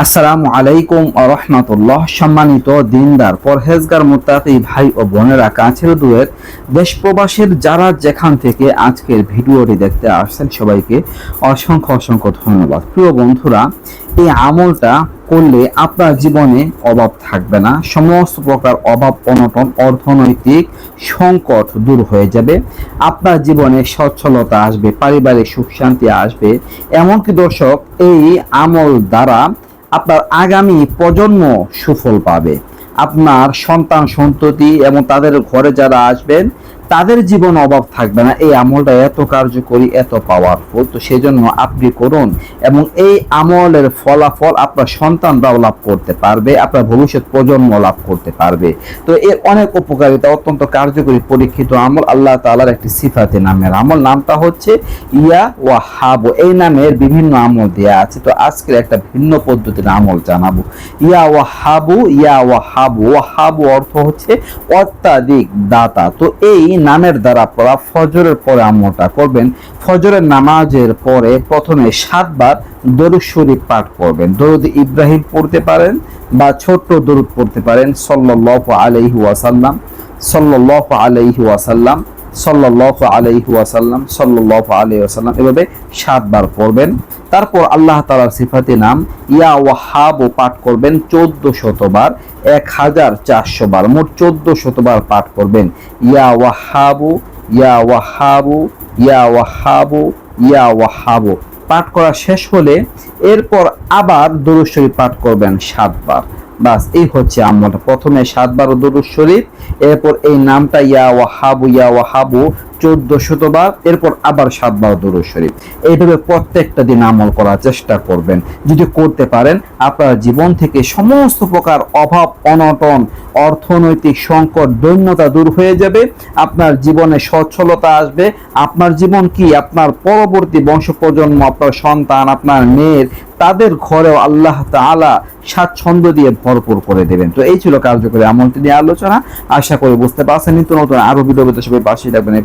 আসসালামু আলাইকুম রহমতুল্লাহ। সম্মানিত দিনদার, পরহেজগার, মোত্তাকি ভাই ও বোনেরা, কাছের দূরের দেশ প্রবাসীর যারা যেখান থেকে আজকের ভিডিওটি দেখতে আসছেন সবাইকে অসংখ্য অসংখ্য ধন্যবাদ। প্রিয় বন্ধুরা, এই আমলটা করলে আপনার জীবনে অভাব থাকবে না। সমস্ত প্রকার অভাব, অনটন, অর্থনৈতিক সংকট দূর হয়ে যাবে। আপনার জীবনে সচ্ছলতা আসবে, পারিবারিক সুখ শান্তি আসবে। এমনকি দর্শক, এই আমল দ্বারা আপনার আগামী প্রজন্ম সুফল পাবে। আপনার সন্তান সন্ততি এবং তাদের ঘরে যারা আসবেন তাদের জীবন অভাব থাকবে না। এই আমলটা এত কার্যকরী, এত পাওয়ারফুল তো সেজন্য আপনি করুন এবং এই আমলের ফলাফল আপনার সন্তানরাও লাভ করতে পারবে, আপনার ভবিষ্যৎ প্রজন্ম লাভ করতে পারবে। তো এর অনেক উপকারিতা, অত্যন্ত কার্যকরী পরীক্ষিত আমল আল্লাহ তাআলার একটি সিফাতে নামের আমল। নামটা হচ্ছে ইয়া ওয়া হাবু এই নামের বিভিন্ন আমল দেয়া আছে। তো আজকের একটা ভিন্ন পদ্ধতির আমল জানাব। ইয়া ওয়া হাবু ইয়া ওয়া হাবু ওয়া হাবু অর্থ হচ্ছে অত্যাধিক দাতা। তো এই নামের দ্বারা পড়া ফজরের পরে আমলটা করবেন। ফজরের নামাজের পরে প্রথমে সাতবার দরুদ শরীফ পাঠ করবেন। দরুদ ইব্রাহিম পড়তে পারেন বা ছোট্ট দরুদ পড়তে পারেন। সাল্লাল্লাহু আলাইহি ওয়াসাল্লাম, সাল্লাল্লাহু আলাইহি ওয়াসাল্লাম, সাল্লাল্লাহু আলাইহি ওয়াসাল্লাম, সাল্লাল্লাহু আলাইহি ওয়াসাল্লাম। এভাবে সাতবার পড়বেন। তারপর আল্লাহ তাআলার সিফাতি নাম, ইয়া ওয়াহাব পাঠ করবেন চোদ্দ শতবার এক হাজার চারশো বার, মোট চোদ্দ শতবার পাঠ করবেন। ইয়া ওয়াহাবু ইয়া ওয়াহাবু ইয়া ওয়াহাবু ইয়া ওয়াহাবু। পাঠ করা শেষ হলে এরপর আবার দরুদ শরীফ পাঠ করবেন সাতবার। বাস, এই হচ্ছে আমলটা প্রথমে সাতবার দরুদ শরীফ, এরপর এই নামটা ইয়া ওয়াহাবু ইয়া ওয়াহাবু চোদ্দ শতবার এরপর আবার সাতবার দরুদ শরীফ। এইভাবে প্রত্যেকটা দিন আমল করার চেষ্টা করবেন। যদি করতে পারেন, আপনার জীবন থেকে সমস্ত প্রকার অভাব, অনটন, অর্থনৈতিক সংকট, দৈন্যতা দূর হয়ে যাবে। আপনার জীবনে সচ্ছলতা আসবে। আপনার জীবন কি? আপনার পরবর্তী বংশ প্রজন্ম আপনার সন্তান, আপনার মেয়ের, তাদের ঘরেও আল্লাহ তাআলা স্বাচ্ছন্দ্য দিয়ে ভরপুর করে দেবেন। তো এই ছিল কার্যকরী আমলটি নিয়ে আলোচনা। আশা করি বুঝতে পারছেন নিত্য নতুন আরও পেতে সবাই পাশে থাকবেন। এই